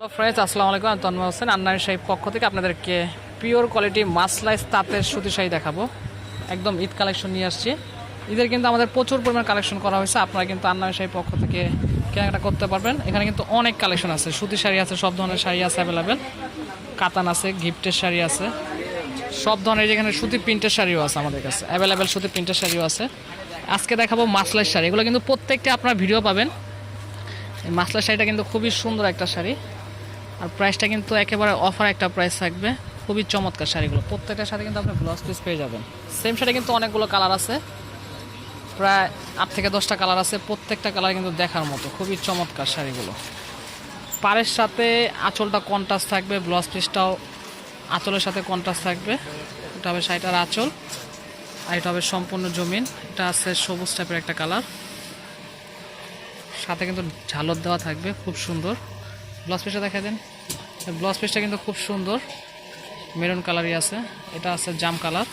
Hello friends আসসালামু আলাইকুম, আমি তন্ময় হোসেন আন্নার শাহী পক্ষ থেকে আপনাদেরকে পিওর কোয়ালিটি মাসলাইস তাঁতের সুতি শাড়ি দেখাবো। একদম ঈদ কালেকশন নিয়ে আসছি। ঈদের কিন্তু আমাদের প্রচুর পরিমাণ কালেকশন করা হয়েছে, আপনারা কিন্তু আন্নার শাহী পক্ষ থেকে কেনাকাটা করতে পারবেন। এখানে কিন্তু অনেক কালেকশন আছে, সুতি শাড়ি আছে, সব ধরনের শাড়ি আছে অ্যাভেলেবেল কাতান আছে গিফটের শাড়ি আছে। সব ধরনের যেখানে সুতি প্রিন্টের শাড়িও আছে আমাদের কাছে অ্যাভেলেবেল সুতি প্রিন্টের শাড়িও আছে। আজকে দেখাবো মাসলাইস শাড়ি, এগুলো কিন্তু প্রত্যেকটা আপনারা ভিডিও পাবেন। মাসলার শাড়িটা কিন্তু খুবই সুন্দর একটা শাড়ি। আর প্রাইসটা কিন্তু একেবারে অফার একটা প্রাইস থাকবে। খুবই চমৎকার শাড়িগুলো। প্রত্যেকটার সাথে কিন্তু আপনি ব্লাউজ পিস পেয়ে যাবেন। সেম শাড়ি কিন্তু অনেকগুলো কালার আছে। প্রায় আট থেকে দশটা কালার আছে। প্রত্যেকটা কালার কিন্তু দেখার মতো। খুবই চমৎকার শাড়িগুলো। পাড়ের সাথে আঁচলটা কন্ট্রাস্ট থাকবে। ব্লাউজ পিসটাও আঁচলের সাথে কন্ট্রাস্ট থাকবে। এটা হবে শাড়িটার আঁচল। আর এটা হবে সম্পূর্ণ জমিন। এটা আছে সবুজ টাইপের একটা কালার সাথে কিন্তু ঝালর দেওয়া থাকবে। খুব সুন্দর। ব্লাউজ পিসটা দেখা দেন। ব্লাউজ পিসটা কিন্তু খুব সুন্দর। মেরুন কালারই আছে। এটা আছে জাম কালার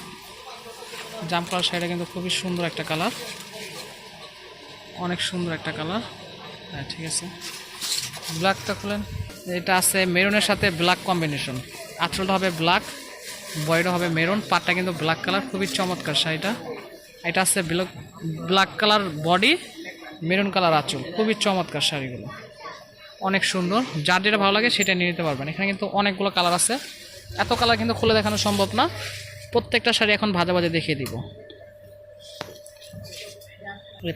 জাম কালার শাড়িটা কিন্তু খুবই সুন্দর একটা কালার অনেক সুন্দর একটা কালার হ্যাঁ ঠিক আছে। ব্ল্যাকটা খুলেন। এটা আছে মেরুনের সাথে ব্ল্যাক কম্বিনেশন আঁচলটা হবে ব্ল্যাক বয়টা হবে মেরুন পাটটা কিন্তু ব্ল্যাক কালার খুবই চমৎকার শাড়িটা। এটা আছে black colour body maroon colour আঁচল। খুবই চমৎকার শাড়িগুলো। অনেক সুন্দর। যার যেটা ভালো লাগে সেটা নিয়ে নিতে পারবেন। এখানে কিন্তু অনেকগুলো কালার আছে। এত কালার কিন্তু খুলে দেখানো সম্ভব না। প্রত্যেকটা শাড়ি এখন ভাজা ভাজা দেখিয়ে দিব।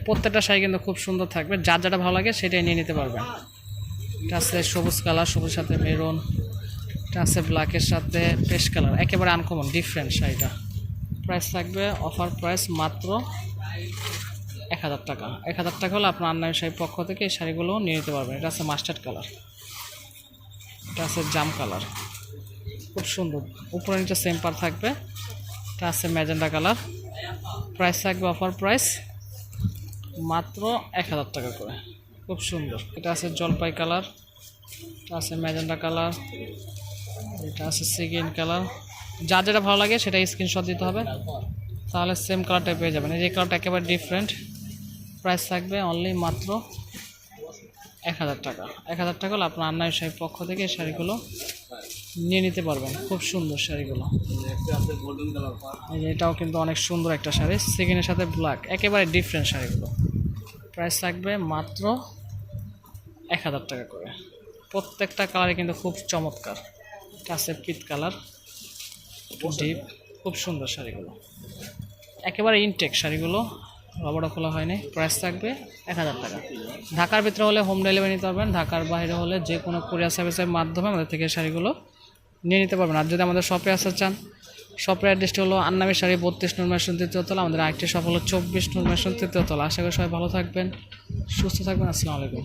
প্রত্যেকটা শাড়ি কিন্তু খুব সুন্দর থাকবে। যার যেটা ভালো লাগে সেটাই নিয়ে নিতে পারবেন। এটা আছে সবুজ কালার সবুজ সাথে মেরুন। এটা আছে ব্ল্যাকের সাথে পেস্ট কালার। একেবারে আনকমন ডিফারেন্ট শাড়িটা। প্রাইস থাকবে অফার প্রাইস মাত্র এক হাজার টাকা। এক হাজার টাকা হলে আপনার আন্নাই শাড়ির পক্ষ থেকে এই শাড়িগুলো নিয়ে নিতে পারবেন। এটা আছে মাস্টার্ড কালার এটা আছে জাম কালার খুব সুন্দর। উপরে নিচে সেম পার থাকবে। এটা আছে ম্যাজেন্ডা কালার প্রাইস থাকবে অফার প্রাইস মাত্র এক হাজার টাকা করে। খুব সুন্দর। এটা আছে জলপাই কালার এটা আছে ম্যাজেন্ডা কালার এটা আছে সিগিন কালার যার যেটা ভালো লাগে সেটা স্ক্রিনশট দিতে হবে। তাহলে সেম কালারটাই পেয়ে যাবেন। এই যে কালারটা একেবারে ডিফারেন্ট প্রাইস থাকবে অনলি মাত্র এক হাজার টাকা। এক হাজার টাকা হলে আপনার আন্নাই শাড়ির পক্ষ থেকে এই শাড়িগুলো নিয়ে নিতে পারবেন। খুব সুন্দর শাড়িগুলো। এটাও কিন্তু অনেক সুন্দর একটা শাড়ি। সেকেন্ডের সাথে ব্ল্যাক একেবারে ডিফারেন্ট শাড়িগুলো। প্রাইস থাকবে মাত্র এক হাজার টাকা করে। প্রত্যেকটা কালারে কিন্তু খুব চমৎকার। কাছে পিত কালার ডিপ খুব সুন্দর শাড়িগুলো। একেবারে ইনটেক শাড়িগুলো। রবড়া খোলা হয়নি। প্রাইস থাকবে এক হাজার টাকা। ঢাকার ভিতরে হলে হোম ডেলিভারি নিতে পারবেন। ঢাকার বাইরে হলে যে কোনো কোরিয়ার সার্ভিসের মাধ্যমে আমাদের থেকে শাড়িগুলো নিয়ে নিতে পারবেন। আর যদি আমাদের শপে আসতে চান শপের অ্যাড্রেসটি হলো আন্নামি শাড়ি বত্রিশ নুরমেশন মেশন তৃতীয়তলা আমাদের আরেকটি শপ হলো চব্বিশ নুরমেশন মেশন তৃতীয়তলা আশা করি সবাই ভালো থাকবেন, সুস্থ থাকবেন। আসসালামু আলাইকুম।